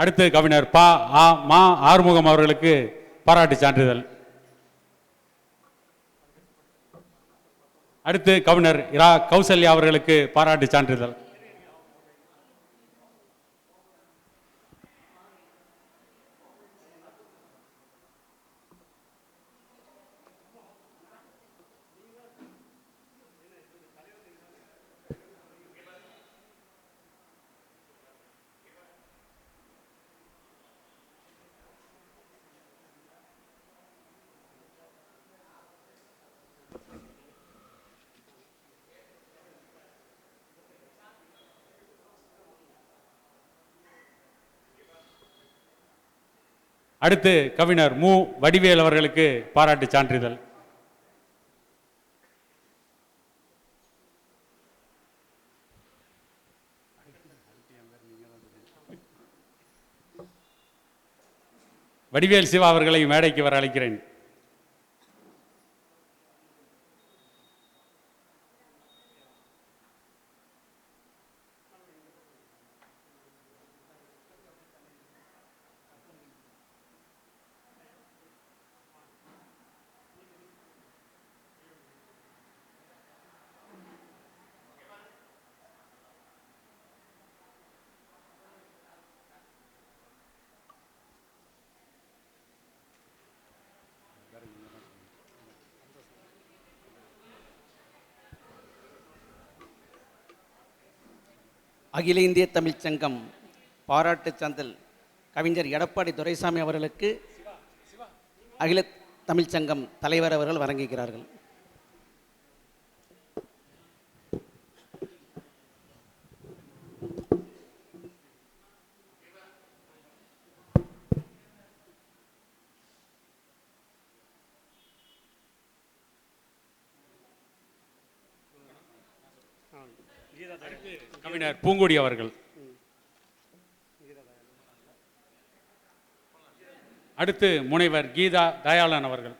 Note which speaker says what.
Speaker 1: அடுத்து கவிஞர் பா ஆ மா ஆறுமுகம் அவர்களுக்கு பாராட்டு சான்றிதழ். அடுத்து கவிஞர் இரா கௌசல்யா அவர்களுக்கு பாராட்டு சான்றிதழ். அடுத்து கவிஞர் மு. வடிவேல் அவர்களுக்கு பாராட்டு சான்றிதழ். வடிவேல் சிவா அவர்களை மேடைக்கு வர அழைக்கிறேன்
Speaker 2: அகில இந்திய தமிழ்ச் சங்கம் பாராட்டுச் சான்றல் கவிஞர் எடப்பாடி துரைசாமி அவர்களுக்கு அகில தமிழ்ச் சங்கம் தலைவர் அவர்கள் வழங்குகிறார்கள்.
Speaker 1: கவிஞர் பூங்கொடி அவர்கள். அடுத்து முனைவர் கீதா தயாளன் அவர்கள்.